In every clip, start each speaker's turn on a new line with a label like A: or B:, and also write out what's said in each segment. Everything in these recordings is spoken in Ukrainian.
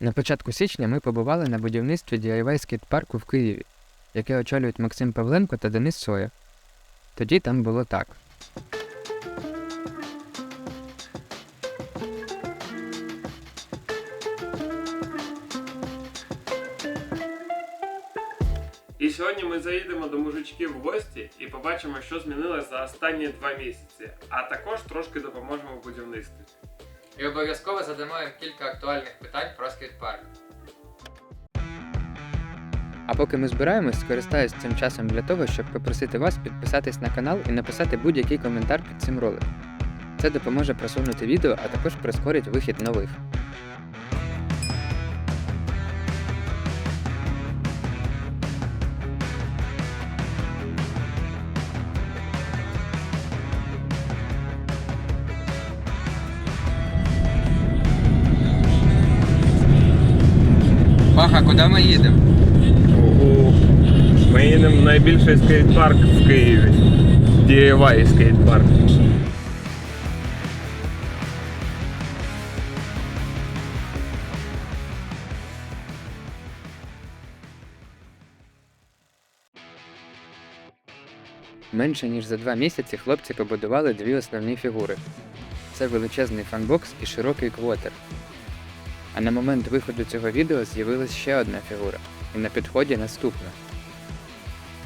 A: На початку січня ми побували на будівництві DIY скейт-парку в Києві, яке очолюють Максим Павленко та Денис Соя. Тоді там було так.
B: І сьогодні ми заїдемо до мужичків в гості і побачимо, що змінилось за останні два місяці, а також трошки допоможемо в будівництві.
C: І обов'язково задамо їм кілька актуальних питань про скейт-парк.
A: А поки ми збираємось, скористаюсь цим часом для того, щоб попросити вас підписатись на канал і написати будь-який коментар під цим роликом. Це допоможе просунути відео, а також прискорить вихід нових.
C: Баха, куди ми їдемо?
B: Ми їдемо в найбільший скейт-парк в Києві. DIY скейт-парк.
A: Менше ніж за два місяці хлопці побудували дві основні фігури. Це величезний фанбокс і широкий квотер. А на момент виходу цього відео з'явилась ще одна фігура, і на підході наступна.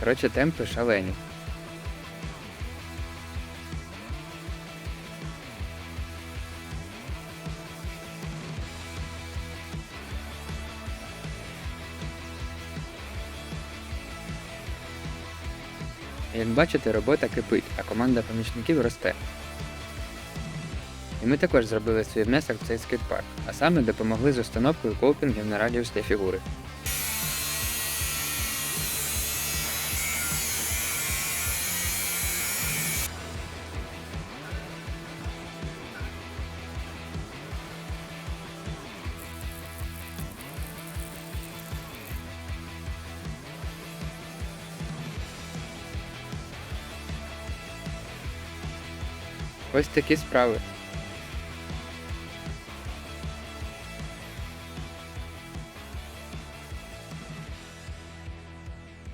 A: Коротше, темпи шалені. Як бачите, робота кипить, а команда помічників росте. Ми також зробили свій внесок в цей скейт-парк, а саме допомогли з установкою копінгів на радіус для фігури. Ось такі справи.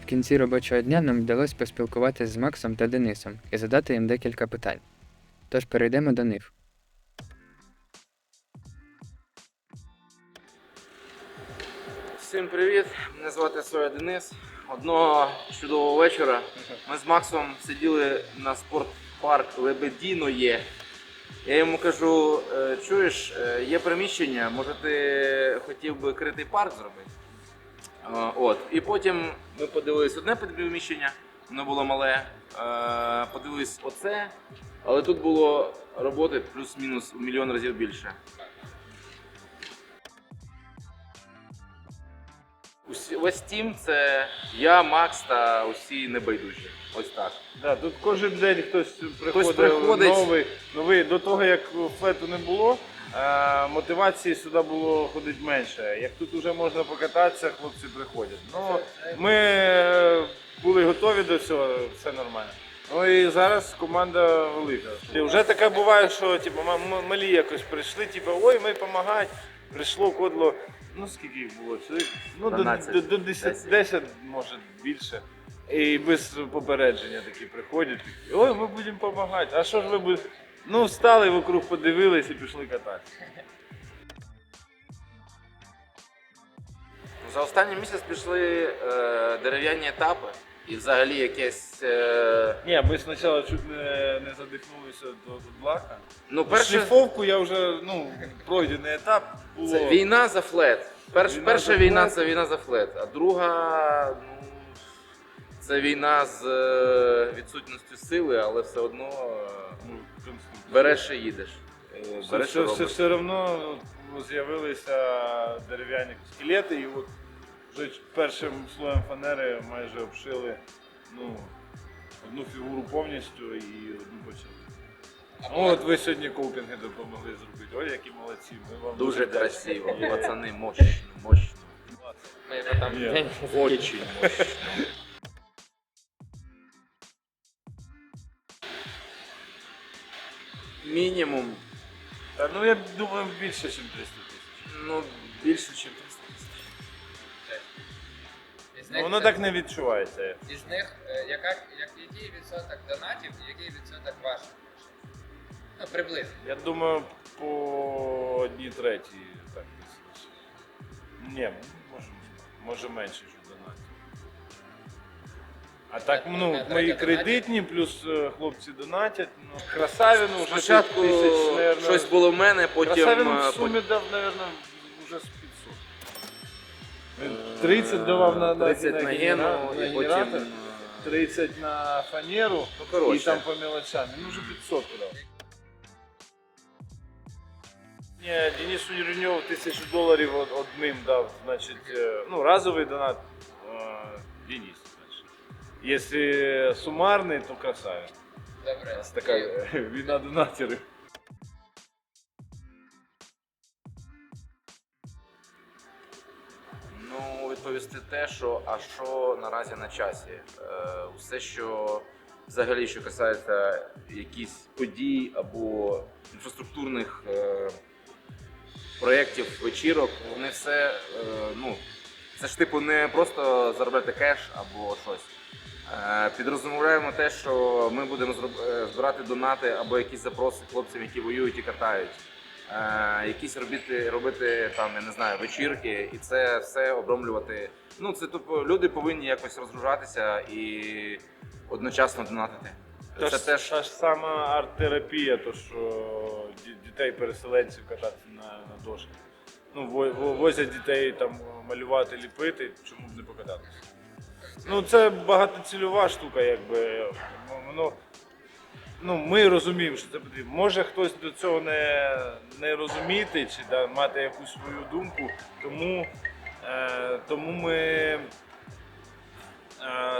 A: В кінці робочого дня нам вдалося поспілкуватися з Максом та Денисом і задати їм декілька питань. Тож перейдемо до них.
D: Всім привіт! Мене звати Соя Денис. Одного чудового вечора ми з Максом сиділи на спортпарк Лебедіноє. Я йому кажу: «Е, чуєш, е, є приміщення, може ти хотів би критий парк зробити? От. І потім ми подивились одне приміщення, воно було мале. Е, Подивились оце, але тут було роботи плюс-мінус в мільйон разів більше. Весь тім це я, Макс та усі небайдужі. Ось так.
E: Да, тут кожен день хтось приходить,
D: приходить.
E: новий, новий. До того, як флету не було, мотивації сюди було ходити менше. Як тут вже можна покататися, хлопці приходять. Ну, ми е, були готові до цього, все нормально. Ну і зараз команда велика. І вже таке буває, що типу, малі якось прийшли, типу, ой, ми допомагають. Прийшло кодло, ну скільки їх було? Чоловік? Ну, до,
D: 12,
E: до, до 10, 10, може більше. І без попередження такі приходять. Ой, ми будемо допомагати. А що ж ви будете? Ну, встали вокруг, подивились і пішли кататися.
D: За останній місяць пішли е, дерев'яні етапи і взагалі якесь. Е,
E: Ні, ми спочатку чуть не, не задихнулися до, блака.
D: ну, перше,
E: Шліфовку я вже, ну, пройдений етап. Було.
D: це війна за флет. Перш,
E: Війна
D: перша
E: за
D: війна
E: флет.
D: це війна за флет, а друга ну, це війна з е, відсутністю сили, але все одно е,
E: Ну.
D: Береш і їдеш.
E: Е,
D: Береш
E: Все,
D: і
E: все,
D: робиш.
E: все, все одно ну, з'явилися дерев'яні скелети, і от вже першим слоєм фанери майже обшили ну, одну фігуру повністю і одну почали. Ну, от ви сьогодні копінги допомогли зробити. Ой, які молодці. Ми вам
D: Дуже красиво, пацани, мощно, мощно.
C: Ми його там день
D: Очень мощно. Мінімум,
E: Та, ну я думаю, більше, ніж 300 тисяч.
D: ну
E: більше, ніж 300 тисяч.
C: Із
E: Ну,
C: них
E: воно
C: це-
E: так не відчувається.
C: Із них е, яка, як, який відсоток донатів і який відсоток ваших грошей? Ну, приблизно.
E: Я думаю, по одній третій так десь. Ні, може, може менше, донатів. А так, ну,
C: Одна
E: мої кредитні, плюс е, хлопці донатять. Ну, Красавіну вже
D: Спочатку
E: тисяч, наверно,
D: щось було в мене, потім.
E: Красавіну
D: е,
E: в
D: потім-
E: сумі дав, мабуть, вже з 500. Він 30 давав на, на,
D: 30 на
E: генера-
D: гену
E: на
D: і потім.
E: генератор,
D: е,
E: 30 на фанеру
D: Ну,
E: і
D: коротше.
E: там по мелочам. Він вже 500 дав. Ні, Денис Юріньов тисячу доларів од- одним дав, значить, е, ну, разовий донат е, Денис, Якщо сумарний, то красавець. У
C: Добре.
E: нас така війна донатерів.
D: Ну, відповісти те, що а що наразі на часі. Е, усе, що взагалі, що касається якісь подій або інфраструктурних е, проєктів, вечірок, вони все, е, ну, це ж типу не просто заробляти кеш або щось. Е, Підрозумовляємо те, що ми будемо е, збирати донати або якісь запроси хлопцям, які воюють і катають. Е, якісь робити, робити там, я не знаю, вечірки, і це все обромлювати. Ну, це тупо люди повинні якось розгружатися і одночасно донатити.
E: Та
D: Це
E: ж,
D: теж
E: та ж сама арт-терапія, то що дітей-переселенців катати на, на дошках. Ну, во- во- возять дітей там малювати, ліпити, чому б не покататися. Ну, це багатоцільова штука, якби. Ну, Воно, ну, ми розуміємо, що це потрібно. Може хтось до цього не, не розуміти чи да, мати якусь свою думку, тому, е, тому ми е,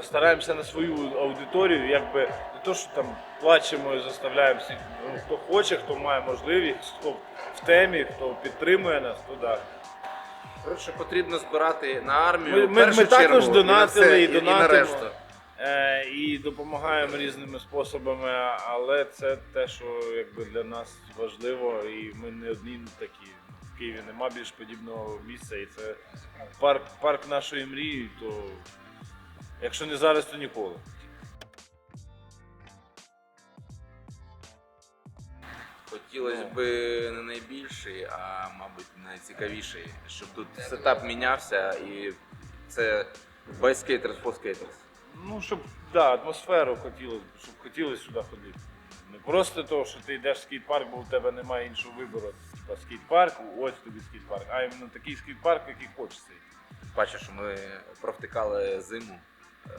E: стараємося на свою аудиторію, якби не то, що там плачемо і заставляємо всіх. Ну, хто хоче, хто має можливість, хто в темі, хто підтримує нас, то да.
D: Коротше, потрібно збирати на армію.
E: Ми-
D: в
E: ми-
D: першу
E: ми також
D: чергу, і на
E: донатили,
D: все,
E: і
D: і, і на
E: донатимо.
D: решту.
E: Е, і допомагаємо різними способами, але це те, що якби для нас важливо, і ми не одні такі. В Києві нема більш подібного місця, і це парк, парк нашої мрії, то якщо не зараз, то ніколи.
D: Хотілося б не найбільший, а мабуть найцікавіший, щоб тут сетап мінявся і це by skaters for skaters.
E: Ну, щоб да, атмосферу хотілося б, щоб хотілося сюди ходити. Не просто то, що ти йдеш в скейт-парк, бо в тебе немає іншого вибору. Типа скейт-парк, ось тобі скейт-парк, а іменно такий скейт-парк, який хочеться.
D: Бачу, що ми провтикали зиму е,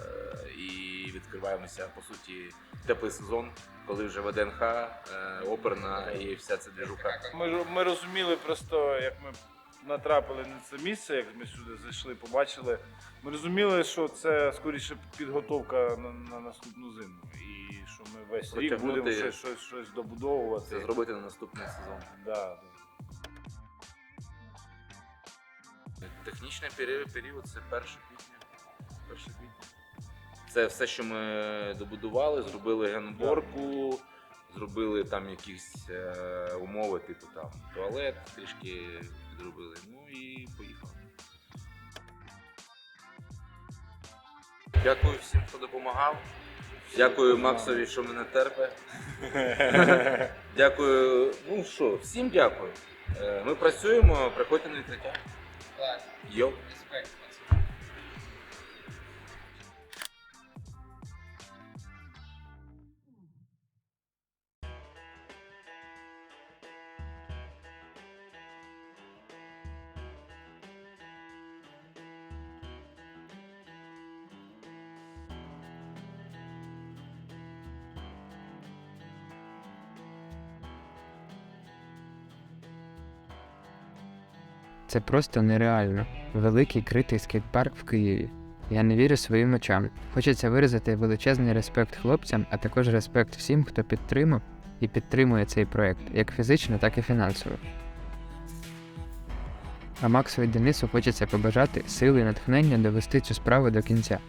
D: і відкриваємося по суті теплий сезон, коли вже ВДНХ, е, оперна і вся ця двіжуха.
E: Ми, ми розуміли просто, як ми натрапили на це місце, як ми сюди зайшли, побачили. Ми розуміли, що це скоріше підготовка на, на наступну зиму. І що ми весь рік будемо щось, щось, щось добудовувати.
D: Це зробити на наступний сезон.
E: Да.
D: Технічний період, це 1 квітня. 1 квітня. Це все, що ми добудували, зробили генборку, зробили там якісь е, умови, типу там туалет трішки підробили. Ну і поїхали. Дякую всім, хто допомагав. Дякую Максові, що мене терпе. Дякую. Ну що, всім дякую. Е, Ми працюємо, приходьте на відкриття.
C: Клас.
D: Йо.
C: Респект.
A: Це просто нереально. Великий критий скейт-парк в Києві. Я не вірю своїм очам. Хочеться виразити величезний респект хлопцям, а також респект всім, хто підтримав і підтримує цей проект, як фізично, так і фінансово. А Максу і Денису хочеться побажати сили і натхнення довести цю справу до кінця.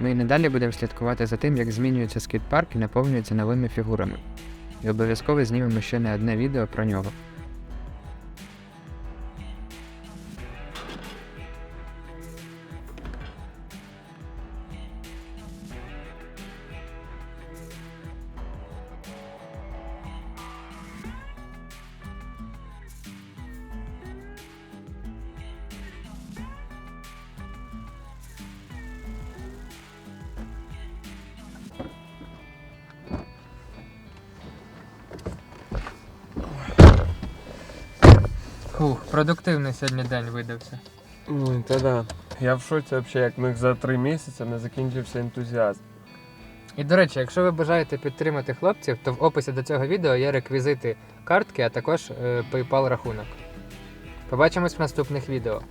A: Ми і надалі будемо слідкувати за тим, як змінюється скейт-парк і наповнюється новими фігурами. І обов'язково знімемо ще не одне відео про нього. Хух, продуктивний сьогодні день видався.
B: Ой, та да. Я в шоці взагалі, як в них за три місяці не закінчився ентузіазм.
A: І до речі, якщо ви бажаєте підтримати хлопців, то в описі до цього відео є реквізити картки, а також е, PayPal рахунок. Побачимось в наступних відео.